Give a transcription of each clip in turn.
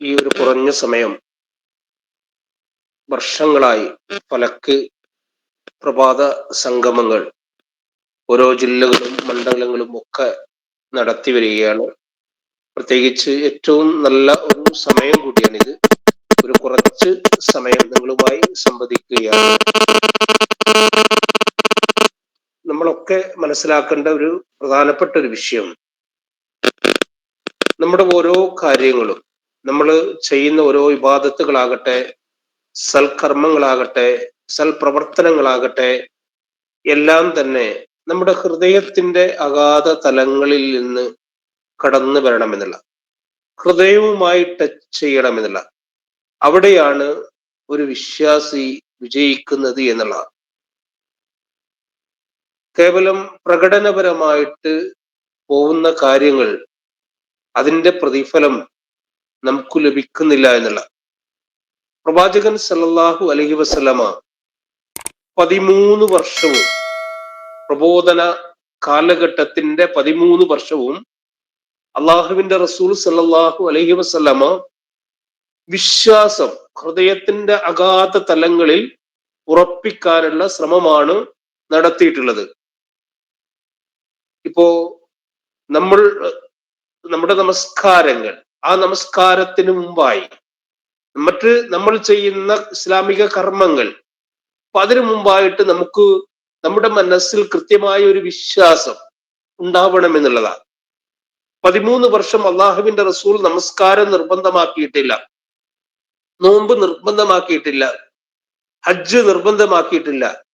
ഈ ഒരു കുറഞ്ഞ സമയം വർഷങ്ങളായി ഫലക്ക് പ്രഭാത സംഗമങ്ങൾ ഓരോ ജില്ലകളും മണ്ഡലങ്ങളും ഒക്കെ നടത്തി വരികയാണ്. പ്രത്യേകിച്ച് ഏറ്റവും നല്ല ഒരു സമയം കൂടിയാണ് ഇത് ഒരു കുറച്ച് സമയം നിങ്ങളുമായി സംവദിക്കുകയാണ്. നമ്മളൊക്കെ മനസ്സിലാക്കേണ്ട ഒരു പ്രധാനപ്പെട്ട ഒരു വിഷയം. നമ്മുടെ ഓരോ കാര്യങ്ങളും നമ്മൾ ചെയ്യുന്ന ഓരോ വിവാദത്തുകളാകട്ടെ സൽക്കർമ്മങ്ങളാകട്ടെ സൽപ്രവർത്തനങ്ങളാകട്ടെ എല്ലാം തന്നെ നമ്മുടെ ഹൃദയത്തിന്റെ അഗാധ തലങ്ങളിൽ നിന്ന് കടന്നു വരണമെന്നില്ല. ഹൃദയവുമായി ടച്ച് ചെയ്യണമെന്നില്ല. അവിടെയാണ് ഒരു വിശ്വാസി വിജയിക്കുന്നത് എന്നുള്ള കേവലം പ്രകടനപരമായിട്ട് പോകുന്ന കാര്യങ്ങൾ അതിന്റെ പ്രതിഫലം നമുക്ക് ലഭിക്കുന്നില്ല എന്നുള്ള പ്രവാചകൻ സല്ലാഹു അലഹി വസല്ലമ പതിമൂന്ന് വർഷവും പ്രബോധന കാലഘട്ടത്തിന്റെ പതിമൂന്ന് വർഷവും അള്ളാഹുവിന്റെ റസൂൽ സല്ലാഹു അലഹി വസല്ലമ വിശ്വാസം ഹൃദയത്തിന്റെ അഗാധ തലങ്ങളിൽ ഉറപ്പിക്കാനുള്ള ശ്രമമാണ് നടത്തിയിട്ടുള്ളത്. ഇപ്പോ നമ്മൾ നമ്മുടെ നമസ്കാരങ്ങൾ ആ നമസ്കാരത്തിന് മുമ്പായി മറ്റ് നമ്മൾ ചെയ്യുന്ന ഇസ്ലാമിക കർമ്മങ്ങൾ അപ്പൊ അതിനു മുമ്പായിട്ട് നമുക്ക് നമ്മുടെ മനസ്സിൽ കൃത്യമായ ഒരു വിശ്വാസം ഉണ്ടാവണം എന്നുള്ളതാണ്. പതിമൂന്ന് വർഷം അള്ളാഹുവിന്റെ റസൂൽ നമസ്കാരം നിർബന്ധമാക്കിയിട്ടില്ല. നോമ്പ് നിർബന്ധമാക്കിയിട്ടില്ല. ഹജ്ജ് നിർബന്ധമാക്കിയിട്ടില്ല.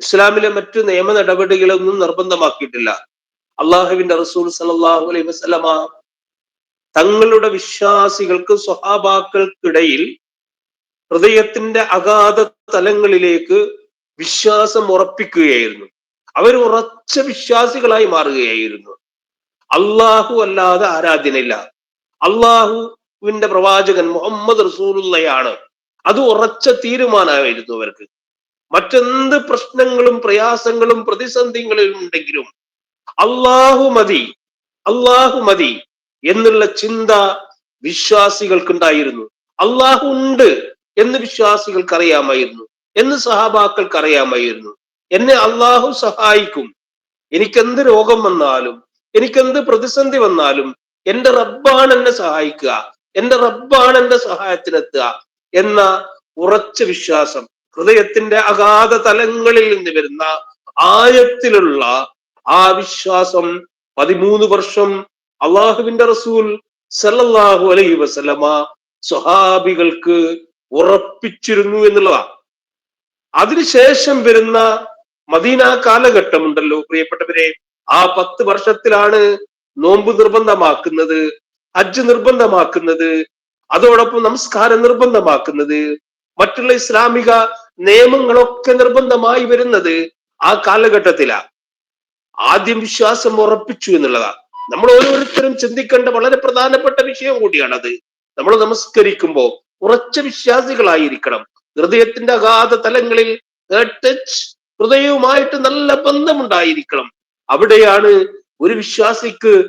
ഇസ്ലാമിലെ മറ്റു നിയമ നടപടികളൊന്നും നിർബന്ധമാക്കിയിട്ടില്ല. അള്ളാഹുവിന്റെ റസൂൽ സലല്ലാഹു അലൈഹി വസല്ലമ തങ്ങളുടെ വിശ്വാസികൾക്ക് സ്വഹാബാക്കൾക്കിടയിൽ ഹൃദയത്തിന്റെ അഗാധ തലങ്ങളിലേക്ക് വിശ്വാസം ഉറപ്പിക്കുകയായിരുന്നു. അവർ ഉറച്ച വിശ്വാസികളായി മാറുകയായിരുന്നു. അള്ളാഹു അല്ലാതെ ആരാധ്യനില്ല. അള്ളാഹുവിന്റെ പ്രവാചകൻ മുഹമ്മദ് റസൂലുള്ളയാണ്. അത് ഉറച്ച തീരുമാനമായിരുന്നു അവർക്ക് മറ്റെന്ത് പ്രശ്നങ്ങളും പ്രയാസങ്ങളും പ്രതിസന്ധികളും ഉണ്ടെങ്കിലും അള്ളാഹു മതി അള്ളാഹു മതി എന്നുള്ള ചിന്ത വിശ്വാസികൾക്കുണ്ടായിരുന്നു. അള്ളാഹു ഉണ്ട് എന്ന് വിശ്വാസികൾക്ക് അറിയാമായിരുന്നു എന്ന് സഹാബാക്കൾക്ക് അറിയാമായിരുന്നു എന്നെ അള്ളാഹു സഹായിക്കും. എനിക്കെന്ത് രോഗം വന്നാലും എനിക്കെന്ത് പ്രതിസന്ധി വന്നാലും എന്റെ റബ്ബാണ് എന്നെ സഹായിക്കുക എന്റെ റബ്ബാണ് എന്റെ സഹായത്തിനെത്തുക എന്ന ഉറച്ച വിശ്വാസം ഹൃദയത്തിന്റെ അഗാധ തലങ്ങളിൽ നിന്ന് വരുന്ന ആയത്തിലുള്ള ആ വിശ്വാസം പതിമൂന്ന് വർഷം അള്ളാഹുവിന്റെ റസൂൽ സല്ലല്ലാഹു അലൈഹി വസല്ലമ സ്വഹാബികൾക്ക് ഉറപ്പിച്ചിരുന്നു എന്നുള്ളതാണ് അതിനുശേഷം വരുന്ന മദീന കാലഘട്ടമുണ്ടല്ലോ പ്രിയപ്പെട്ടവരെ. ആ പത്ത് വർഷത്തിലാണ് നോമ്പ് നിർബന്ധമാക്കുന്നത് ഹജ്ജ് നിർബന്ധമാക്കുന്നത് അതോടൊപ്പം നമസ്കാരം നിർബന്ധമാക്കുന്നത് മറ്റുള്ള ഇസ്ലാമിക നിയമങ്ങളൊക്കെ നിർബന്ധമായി വരുന്നത് ആ കാലഘട്ടത്തിലാണ്. ആദ്യം വിശ്വാസം ഉറപ്പിച്ചു എന്നുള്ളതാണ്. നമ്മൾ ഓരോരുത്തരും ചിന്തിക്കേണ്ട വളരെ പ്രധാനപ്പെട്ട വിഷയം കൂടിയാണത്. നമ്മൾ നമസ്കരിക്കുമ്പോൾ ഉറച്ച വിശ്വാസികളായിരിക്കണം. ഹൃദയത്തിന്റെ അഗാധ തലങ്ങളിൽ ഹൃദയവുമായിട്ട് നല്ല ബന്ധമുണ്ടായിരിക്കണം. അവിടെയാണ് ഒരു വിശ്വാസിക്ക്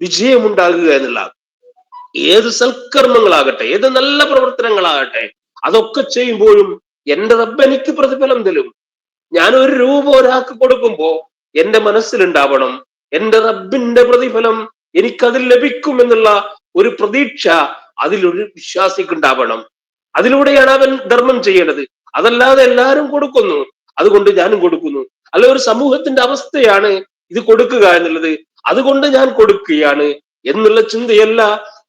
വിജയമുണ്ടാകുക എന്നുള്ള ഏത് സൽക്കർമ്മങ്ങളാകട്ടെ ഏത് നല്ല പ്രവർത്തനങ്ങളാകട്ടെ അതൊക്കെ ചെയ്യുമ്പോഴും എന്റെ റബ്ബ് എനിക്ക് പ്രതിഫലം തരും. ഞാൻ ഒരു രൂപ ഒരാൾക്ക് കൊടുക്കുമ്പോ എന്റെ മനസ്സിലുണ്ടാവണം എന്റെ റബ്ബിന്റെ പ്രതിഫലം എനിക്കതിൽ ലഭിക്കും എന്നുള്ള ഒരു പ്രതീക്ഷ അതിലൊരു വിശ്വാസിക്ക് ഉണ്ടാവണം. അതിലൂടെയാണ് അവൻ ധർമ്മം ചെയ്യേണ്ടത്. അതല്ലാതെ എല്ലാവരും കൊടുക്കുന്നു. അതുകൊണ്ട് ഞാനും കൊടുക്കുന്നു. അല്ല ഒരു സമൂഹത്തിന്റെ അവസ്ഥയാണ് ഇത് കൊടുക്കുക എന്നുള്ളത് അതുകൊണ്ട് ഞാൻ കൊടുക്കുകയാണ് എന്നുള്ള ചിന്തയല്ല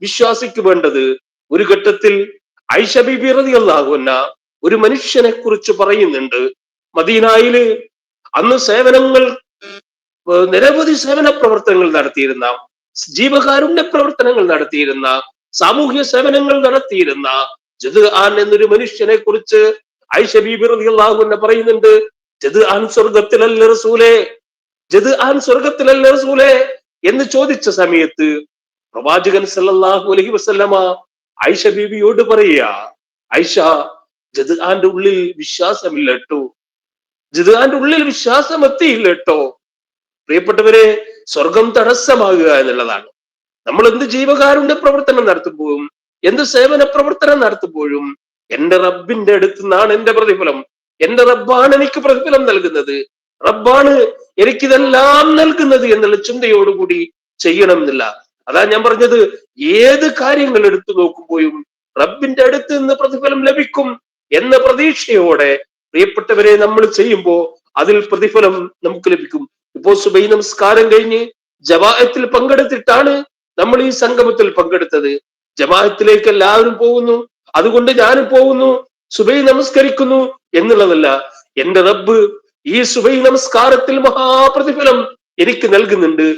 വിശ്വാസിക്ക് വേണ്ടത്. ഒരു ഘട്ടത്തിൽ ഐഷ ബിബി റളിയല്ലാഹുന്ന ഒരു മനുഷ്യനെ കുറിച്ച് പറയുന്നുണ്ട്. മദീനായിൽ അന്ന് സേവനങ്ങൾ നിരവധി സേവന പ്രവർത്തനങ്ങൾ നടത്തിയിരുന്ന ജീവകാരുണ്യ പ്രവർത്തനങ്ങൾ നടത്തിയിരുന്ന സാമൂഹ്യ സേവനങ്ങൾ നടത്തിയിരുന്ന ജദ് ആൻ എന്നൊരു മനുഷ്യനെ കുറിച്ച് ഐഷ ബീബി റളിയല്ലാഹു അൻഹ പറയുന്നുണ്ട്. ജദ് ആൻ സ്വർഗത്തിലല്ല റസൂലേ? ജദ് ആൻ സ്വർഗത്തിലല്ല റസൂലെ? എന്ന് ചോദിച്ച സമയത്ത് പ്രവാചകൻ സല്ലല്ലാഹു അലൈഹി വസല്ലമ ഐഷ ബീബിയോട് പറയുക ഐഷ ജദ്ആന്റെ ഉള്ളിൽ വിശ്വാസമില്ല കേട്ടോ ജദ്ആന്റെ ഉള്ളിൽ വിശ്വാസം എത്തിയില്ല കേട്ടോ പ്രിയപ്പെട്ടവരെ സ്വർഗം തടസ്സമാകുക എന്നുള്ളതാണ്. നമ്മൾ എന്ത് ജീവകാരുണ്യ പ്രവർത്തനം നടത്തുമ്പോഴും എന്ത് സേവന പ്രവർത്തനം നടത്തുമ്പോഴും എന്റെ റബ്ബിന്റെ അടുത്ത് നിന്നാണ് എന്റെ പ്രതിഫലം. എന്റെ റബ്ബാണ് എനിക്ക് പ്രതിഫലം നൽകുന്നത്. റബ്ബാണ് എനിക്കിതെല്ലാം നൽകുന്നത് എന്നുള്ള ചിന്തയോടുകൂടി ചെയ്യണം എന്നില്ല അതാ ഞാൻ പറഞ്ഞത് ഏത് കാര്യങ്ങൾ എടുത്തു നോക്കുമ്പോഴും റബ്ബിന്റെ അടുത്ത് നിന്ന് പ്രതിഫലം ലഭിക്കും എന്ന പ്രതീക്ഷയോടെ പ്രിയപ്പെട്ടവരെ നമ്മൾ ചെയ്യുമ്പോൾ അതിൽ പ്രതിഫലം നമുക്ക് ലഭിക്കും. ഇപ്പോ സുബൈ നമസ്കാരം കഴിഞ്ഞ് ജമാഅത്തിൽ പങ്കെടുത്തിട്ടാണ് നമ്മൾ ഈ സംഗമത്തിൽ പങ്കെടുത്തത്. ജമാഅത്തിലേക്ക് എല്ലാവരും പോകുന്നു. അതുകൊണ്ട് ഞാനും പോകുന്നു സുബൈ നമസ്കരിക്കുന്നു എന്നുള്ളതല്ല. എന്റെ റബ്ബ് ഈ സുബൈ നമസ്കാരത്തിൽ മഹാപ്രതിഫലം എനിക്ക് നൽകുന്നുണ്ട്.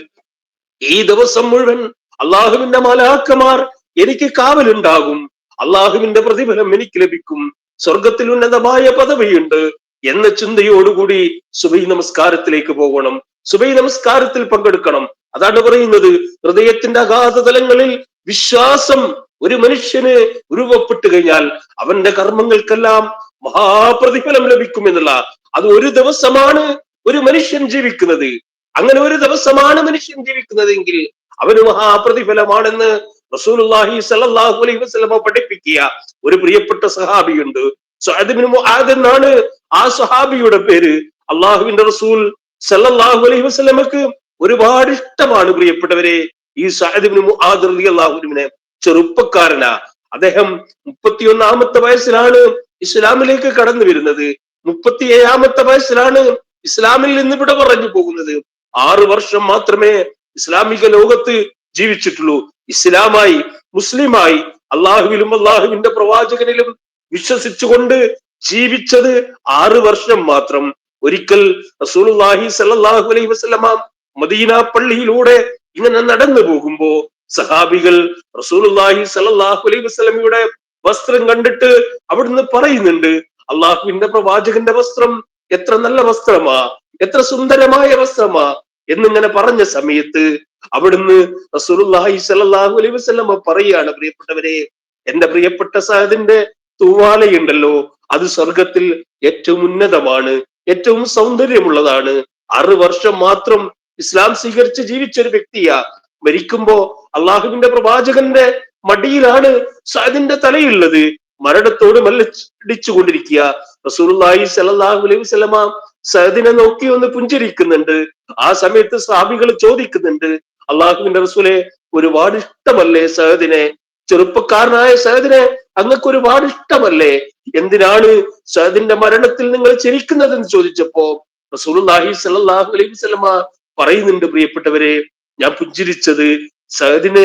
ഈ ദിവസം മുഴുവൻ അള്ളാഹുവിന്റെ മലാക്കമാർ എനിക്ക് കാവലുണ്ടാകും. അള്ളാഹുവിന്റെ പ്രതിഫലം എനിക്ക് ലഭിക്കും. സ്വർഗത്തിൽ ഉന്നതമായ പദവിയുണ്ട് എന്ന ചിന്തയോടുകൂടി സുബൈ നമസ്കാരത്തിലേക്ക് പോകണം. സുബൈ നമസ്കാരത്തിൽ പങ്കെടുക്കണം. അതാണ് പറയുന്നത്. ഹൃദയത്തിന്റെ അഗാധ തലങ്ങളിൽ വിശ്വാസം ഒരു മനുഷ്യന് രൂപപ്പെട്ടു കഴിഞ്ഞാൽ അവന്റെ കർമ്മങ്ങൾക്കെല്ലാം മഹാപ്രതിഫലം ലഭിക്കും എന്നുള്ള അത് ഒരു ദിവസമാണ് ഒരു മനുഷ്യൻ ജീവിക്കുന്നത്. അങ്ങനെ ഒരു ദിവസമാണ് മനുഷ്യൻ ജീവിക്കുന്നതെങ്കിൽ അവന് മഹാപ്രതിഫലമാണെന്ന് റസൂലുള്ളാഹി സല്ലല്ലാഹു അലൈഹി വസല്ലമ പഠിപ്പിക്കുക. ഒരു പ്രിയപ്പെട്ട സഹാബിയുണ്ട്. എന്നാണ് ആ സഹാബിയുടെ പേര്. അള്ളാഹുവിന്റെ റസൂൽ സല്ലാഹു അലൈഹി വസ്ലമക്ക് ഒരുപാട് ഇഷ്ടമാണ് പ്രിയപ്പെട്ടവരെ. ഈ അൻഹുവിനെ ചെറുപ്പക്കാരനാ. അദ്ദേഹം മുപ്പത്തിയൊന്നാമത്തെ വയസ്സിലാണ് ഇസ്ലാമിലേക്ക് കടന്നു വരുന്നത് മുപ്പത്തി ഏഴാമത്തെ വയസ്സിലാണ് ഇസ്ലാമിൽ നിന്ന് ഇവിടെ പറഞ്ഞു പോകുന്നത്. ആറ് വർഷം മാത്രമേ ഇസ്ലാമിക ലോകത്ത് ജീവിച്ചിട്ടുള്ളൂ. ഇസ്ലാമായി മുസ്ലിമായി അള്ളാഹുവിലും അള്ളാഹുവിന്റെ പ്രവാചകനിലും വിശ്വസിച്ചുകൊണ്ട് ജീവിച്ചത് ആറ് വർഷം മാത്രം. ഒരിക്കൽ റസൂലുള്ളാഹി സല്ലാഹു അലൈഹി വസല്ലമ മദീന പള്ളിയിലൂടെ ഇങ്ങനെ നടന്നു പോകുമ്പോ സഹാബികൾ റസൂലുള്ളാഹി സല്ലാഹു അലൈഹി വസല്ലമയുടെ വസ്ത്രം കണ്ടിട്ട് അവിടുന്ന് പറയുന്നുണ്ട് അള്ളാഹുവിന്റെ പ്രവാചകന്റെ വസ്ത്രം എത്ര നല്ല വസ്ത്രമാ എത്ര സുന്ദരമായ വസ്ത്രമാ എന്നിങ്ങനെ പറഞ്ഞ സമയത്ത് അവിടുന്ന് റസൂലുള്ളാഹി അലൈഹി വസല്ലമ പറയാണ് പ്രിയപ്പെട്ടവരെ എന്റെ പ്രിയപ്പെട്ട സഹദിന്റെ തൂവാലയുണ്ടല്ലോ അത് സ്വർഗത്തിൽ ഏറ്റവും ഉന്നതമാണ് ഏറ്റവും സൗന്ദര്യമുള്ളതാണ്. ആറ് വർഷം മാത്രം ഇസ്ലാം സ്വീകരിച്ച് ജീവിച്ച ഒരു വ്യക്തിയാ. മരിക്കുമ്പോ അള്ളാഹുവിന്റെ പ്രവാചകന്റെ മടിയിലാണ് സഅദിന്റെ തലയുള്ളത്. മരണത്തോട് മല്ലടിച്ചുകൊണ്ടിരിക്കുക. റസൂലുള്ളാഹി സല്ലല്ലാഹു അലൈഹി സഹദിനെ നോക്കി ഒന്ന് പുഞ്ചിരിക്കുന്നുണ്ട്. ആ സമയത്ത് സ്വാമികൾ ചോദിക്കുന്നുണ്ട് അള്ളാഹുവിന്റെ റസൂലെ ഒരുപാട് ഇഷ്ടമല്ലേ സഹദിനെ? ചെറുപ്പക്കാരനായ സഹദിനെ അങ്ങക്ക് ഒരുപാട് ഇഷ്ടമല്ലേ? എന്തിനാണ് സഹദിന്റെ മരണത്തിൽ നിങ്ങൾ ചിരിക്കുന്നതെന്ന് ചോദിച്ചപ്പോ റസൂലുള്ളാഹി സല്ലല്ലാഹു അലൈഹി വസല്ലമ പറയുന്നുണ്ട് പ്രിയപ്പെട്ടവരെ ഞാൻ പുഞ്ചിരിച്ചത് സഹദിന്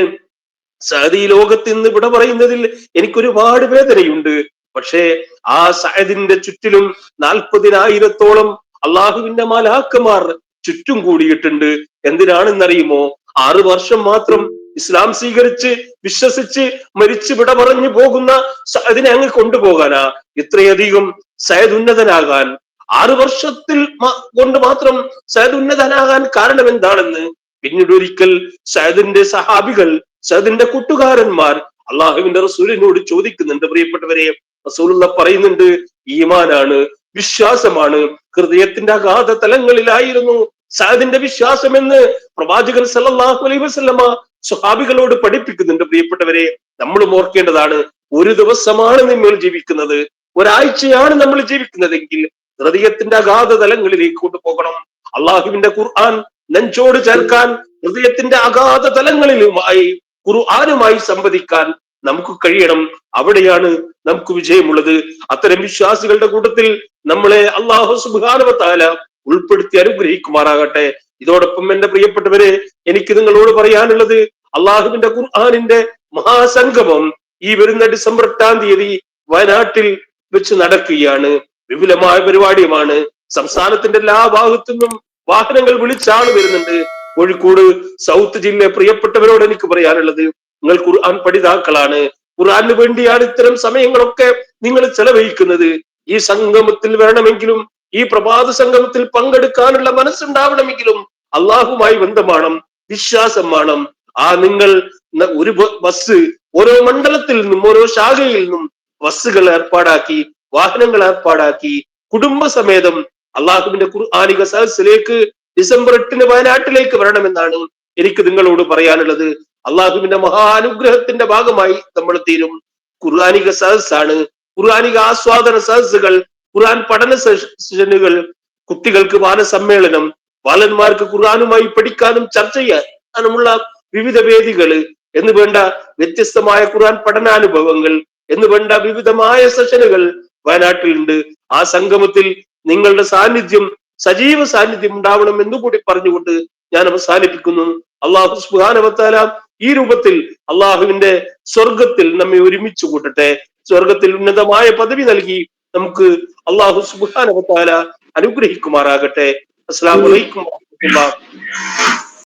സഹദ് ഈ ലോകത്ത് നിന്ന് ഇവിടെ പറയുന്നതിൽ എനിക്കൊരുപാട് വേദനയുണ്ട്. പക്ഷേ ആ സഹദിന്റെ ചുറ്റിലും നാൽപ്പതിനായിരത്തോളം അള്ളാഹുവിന്റെ മാലാക്കമാർ ചുറ്റും കൂടിയിട്ടുണ്ട്. എന്തിനാണെന്നറിയുമോ? ആറു വർഷം മാത്രം ഇസ്ലാം സ്വീകരിച്ച് വിശ്വസിച്ച് മരിച്ചു വിട പറഞ്ഞു പോകുന്ന അതിനെ അങ്ങ് കൊണ്ടുപോകാനാ? ഇത്രയധികം സയദ് ഉന്നതനാകാൻ ആറു വർഷത്തിൽ കൊണ്ട് മാത്രം സയദ് ഉന്നതനാകാൻ കാരണം എന്താണെന്ന് പിന്നീട് ഒരിക്കൽ സയദിന്റെ സഹാബികൾ സയദിന്റെ കൂട്ടുകാരന്മാർ അള്ളാഹുവിന്റെ റസൂലിനോട് ചോദിക്കുന്നുണ്ട്. പ്രിയപ്പെട്ടവരെ റസൂലുള്ള പറയുന്നുണ്ട് ഈമാനാണ് വിശ്വാസമാണ് ഹൃദയത്തിന്റെ അഗാധ തലങ്ങളിലായിരുന്നു സഹദിന്റെ വിശ്വാസം എന്ന് പ്രവാചകൻ സല്ലല്ലാഹു അലൈഹി വസല്ലമ സ്വഹാബികളോട് പഠിപ്പിക്കുന്നുണ്ട്. പ്രിയപ്പെട്ടവരെ നമ്മളും ഓർക്കേണ്ടതാണ് ഒരു ദിവസമാണ് നമ്മൾ ജീവിക്കുന്നത്. ഒരാഴ്ചയാണ് നമ്മൾ ജീവിക്കുന്നതെങ്കിൽ ഹൃദയത്തിന്റെ അഗാധ തലങ്ങളിലേക്ക് കൊണ്ടുപോകണം അള്ളാഹുവിന്റെ ഖുർആൻ നെഞ്ചോട് ചേർക്കാൻ ഹൃദയത്തിന്റെ അഗാധ തലങ്ങളിലുമായി ഖുർആനുമായി സംവദിക്കാൻ നമുക്ക് കഴിയണം. അവിടെയാണ് നമുക്ക് വിജയമുള്ളത്. അത്തരം വിശ്വാസികളുടെ കൂട്ടത്തിൽ നമ്മളെ അള്ളാഹു സുബാനുവത്താല ഉൾപ്പെടുത്തി അനുഗ്രഹിക്കുമാറാകട്ടെ. ഇതോടൊപ്പം എന്റെ പ്രിയപ്പെട്ടവരെ എനിക്ക് നിങ്ങളോട് പറയാനുള്ളത് അള്ളാഹുവിന്റെ ഖുർആാനിന്റെ മഹാസംഗമം ഈ വരുന്ന ഡിസംബർ എട്ടാം തീയതി വയനാട്ടിൽ വെച്ച് നടക്കുകയാണ്. വിപുലമായ പരിപാടിയുമാണ്. സംസ്ഥാനത്തിന്റെ എല്ലാ ഭാഗത്തു നിന്നും വാഹനങ്ങൾ വിളിച്ചാണ് വരുന്നുണ്ട്. കോഴിക്കോട് സൗത്ത് ജില്ല പ്രിയപ്പെട്ടവരോട് എനിക്ക് പറയാനുള്ളത് നിങ്ങൾ ഖുർആൻ പഠിതാക്കളാണ്. ഖുർആാനു വേണ്ടിയാണ് ഇത്തരം സമയങ്ങളൊക്കെ നിങ്ങൾ ചെലവഴിക്കുന്നത്. ഈ സംഗമത്തിൽ വരണമെങ്കിലും ഈ പ്രഭാത സംഗമത്തിൽ പങ്കെടുക്കാനുള്ള മനസ്സുണ്ടാവണമെങ്കിലും അള്ളാഹുമായി ബന്ധമാണ് വിശ്വാസം വേണം. ആ നിങ്ങൾ ഒരു ബസ് ഓരോ മണ്ഡലത്തിൽ നിന്നും ഓരോ ശാഖയിൽ നിന്നും ബസ്സുകൾ ഏർപ്പാടാക്കി വാഹനങ്ങൾ ഏർപ്പാടാക്കി കുടുംബസമേതം അള്ളാഹുവിന്റെ ഖുർആാനിക സഹസിലേക്ക് ഡിസംബർ എട്ടിന് വയനാട്ടിലേക്ക് വരണമെന്നാണ് എനിക്ക് നിങ്ങളോട് പറയാനുള്ളത്. അള്ളാഹുവിന്റെ മഹാനുഗ്രഹത്തിന്റെ ഭാഗമായി നമ്മൾ തീരും ഖുർആാനിക സദസ്സാണ്. ഖുർആാനിക ആസ്വാദന സദസ്സുകൾ ഖുർആൻ പഠന സെഷനുകൾ കുട്ടികൾക്ക് വാനസമ്മേളനം ബാലന്മാർക്ക് ഖുർആാനുമായി പഠിക്കാനും ചർച്ച ചെയ്യാനുമുള്ള വിവിധ വേദികൾ എന്ന് വേണ്ട വ്യത്യസ്തമായ ഖുർആൻ പഠനാനുഭവങ്ങൾ എന്ന് വേണ്ട വിവിധമായ സെഷനുകൾ വയനാട്ടിലുണ്ട്. ആ സംഗമത്തിൽ നിങ്ങളുടെ സാന്നിധ്യം സജീവ സാന്നിധ്യം ഉണ്ടാവണം എന്നുകൂടി പറഞ്ഞുകൊണ്ട് ഞാൻ അവസാനിപ്പിക്കുന്നു. അള്ളാഹു സുഹാനവത്താല ഈ രൂപത്തിൽ അള്ളാഹുവിന്റെ സ്വർഗത്തിൽ നമ്മെ ഒരുമിച്ച് കൂട്ടട്ടെ. സ്വർഗത്തിൽ ഉന്നതമായ പദവി നൽകി നമുക്ക് അള്ളാഹു സുബാനവത്താല അനുഗ്രഹിക്കുമാറാകട്ടെ. അസ്സാം വലൈക്കും